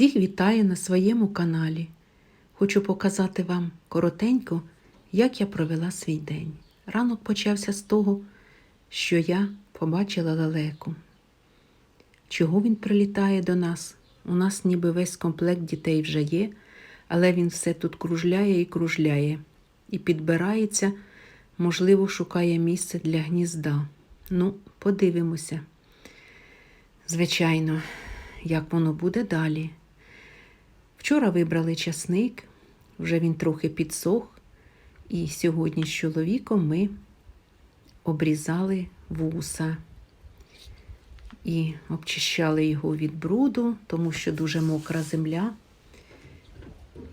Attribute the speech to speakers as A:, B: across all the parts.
A: Всіх вітаю на своєму каналі. Хочу показати вам коротенько, як я провела свій день. Ранок почався з того, що я побачила лелеку. Чого він прилітає до нас? У нас ніби весь комплект дітей вже є, але він все тут кружляє і кружляє, і підбирається, можливо, шукає місце для гнізда. Ну, подивимося. Звичайно, як воно буде далі. Вчора вибрали часник, вже він трохи підсох, і сьогодні з чоловіком ми обрізали вуса і обчищали його від бруду, тому що дуже мокра земля.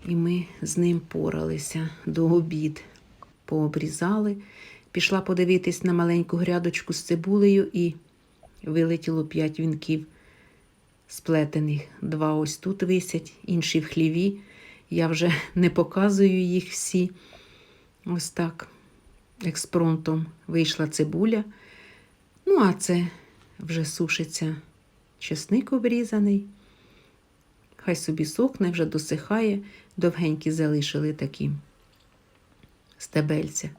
A: І ми з ним поралися до обід, пообрізали. Пішла подивитись на маленьку грядочку з цибулею і вилетіло п'ять вінків сплетених. Два ось тут висять, інші в хліві. Я вже не показую їх всі. Ось так. Експронтом вийшла цибуля. Ну, а це вже сушиться чесник обрізаний. Хай собі сохне, вже досихає, довгенькі залишили такі стебельця.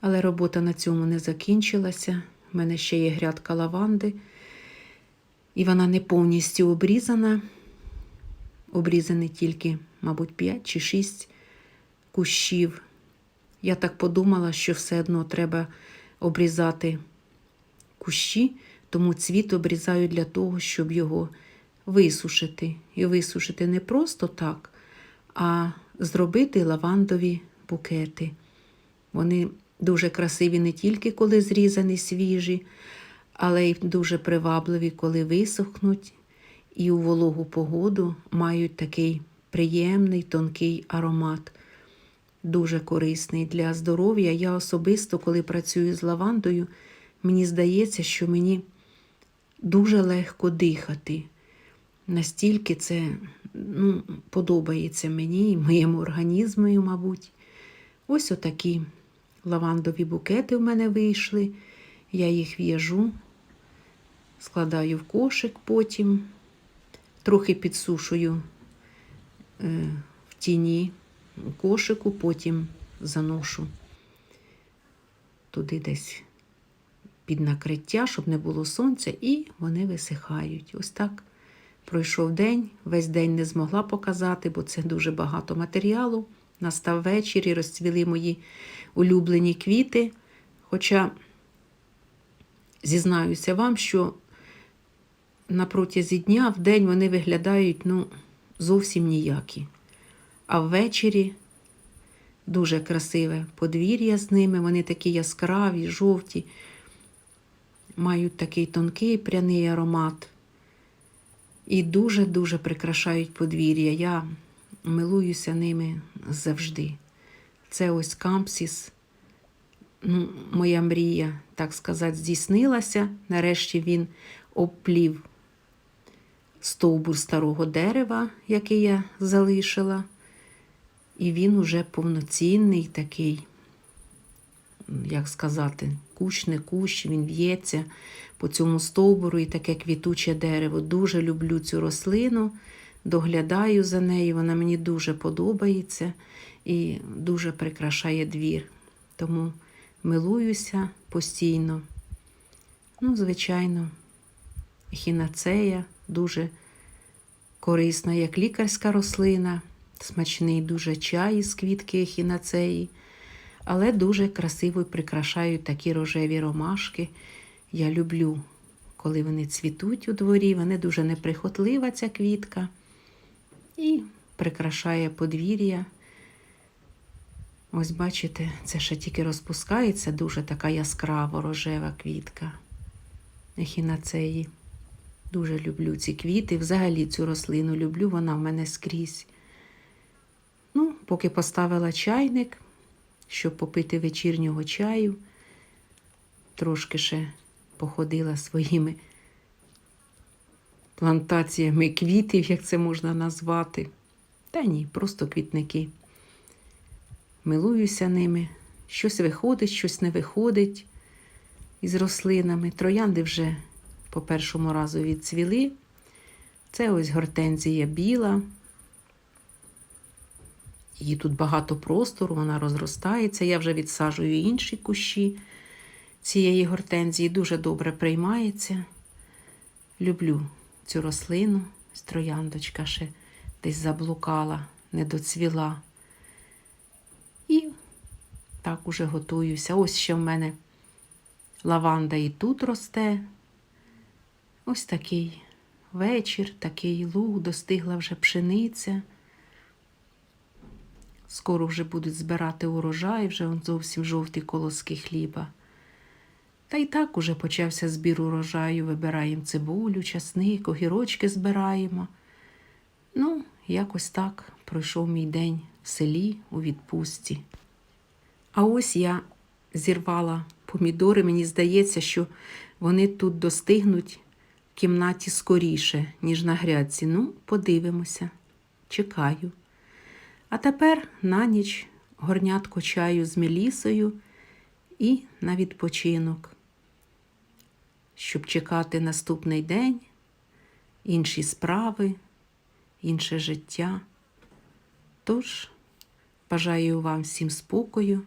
A: Але робота на цьому не закінчилася. У мене ще є грядка лаванди, і вона не повністю обрізана. Обрізані тільки, мабуть, 5 чи 6 кущів. Я так подумала, що все одно треба обрізати кущі, тому цвіт обрізаю для того, щоб його висушити. І висушити не просто так, а зробити лавандові букети. Вони дуже красиві не тільки коли зрізані свіжі, але й дуже привабливі, коли висохнуть, і у вологу погоду мають такий приємний тонкий аромат. Дуже корисний для здоров'я. Я особисто, коли працюю з лавандою, мені здається, що мені дуже легко дихати. Настільки це ну, подобається мені і моєму організму, мабуть. Ось отакі лавандові букети в мене вийшли. Я їх в'яжу, складаю в кошик потім, трохи підсушую е, в тіні кошику, потім заношу туди десь під накриття, щоб не було сонця, і вони висихають. Ось так пройшов день, весь день не змогла показати, бо це дуже багато матеріалу. Настав вечір і розцвіли мої улюблені квіти. Хоча зізнаюся вам, що на протязі дня в день вони виглядають ну, зовсім ніякі. А ввечері дуже красиве подвір'я з ними, вони такі яскраві, жовті, мають такий тонкий пряний аромат. І дуже-дуже прикрашають подвір'я. Я милуюся ними завжди. Це ось кампсіс. Ну, Моя мрія, так сказати, здійснилася. Нарешті він обплів стовбур старого дерева, який я залишила. І він уже повноцінний такий, як сказати, кущ не кущ, він в'ється по цьому стовбуру і таке квітуче дерево. Дуже люблю цю рослину, доглядаю за нею, вона мені дуже подобається і дуже прикрашає двір. Тому милуюся постійно. Ну, звичайно, хінацея дуже корисна, як лікарська рослина, смачний дуже чай з квітки хінацеї, але дуже красиво прикрашають такі рожеві ромашки. Я люблю, коли вони цвітуть у дворі, вони дуже неприхотлива, ця квітка, і прикрашає подвір'я. Ось, бачите, це ще тільки розпускається, дуже така яскрава рожева квітка ехінацеї. Дуже люблю ці квіти. Взагалі цю рослину люблю, вона в мене скрізь. Ну, поки поставила чайник, щоб попити вечірнього чаю, трошки ще походила своїми плантаціями квітів, як це можна назвати. Та ні, просто квітники. Милуюся ними. Щось виходить, щось не виходить із рослинами. Троянди вже по першому разу відцвіли. Це ось гортензія біла. Її тут багато простору, вона розростається. Я вже відсаджую інші кущі цієї гортензії. Дуже добре приймається. Люблю цю рослину. Ось Трояндочка ще десь заблукала, не доцвіла. І так уже готуюся. Ось ще в мене лаванда і тут росте. Ось такий вечір, такий луг, достигла вже пшениця. Скоро вже будуть збирати урожай, вже зовсім жовті колоски хліба. Та й так уже почався збір урожаю, вибираємо цибулю, часник, огірочки збираємо. Ну, якось так пройшов мій день в селі у відпустці. А ось я зірвала помідори. Мені здається, що вони тут достигнуть кімнаті скоріше, ніж на грядці. Ну, подивимося, чекаю. А тепер на ніч горнятко чаю з мелісою і на відпочинок, щоб чекати наступний день, інші справи, інше життя. Тож, бажаю вам всім спокою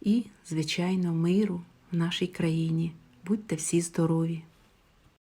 A: і, звичайно, миру в нашій країні. Будьте всі здорові!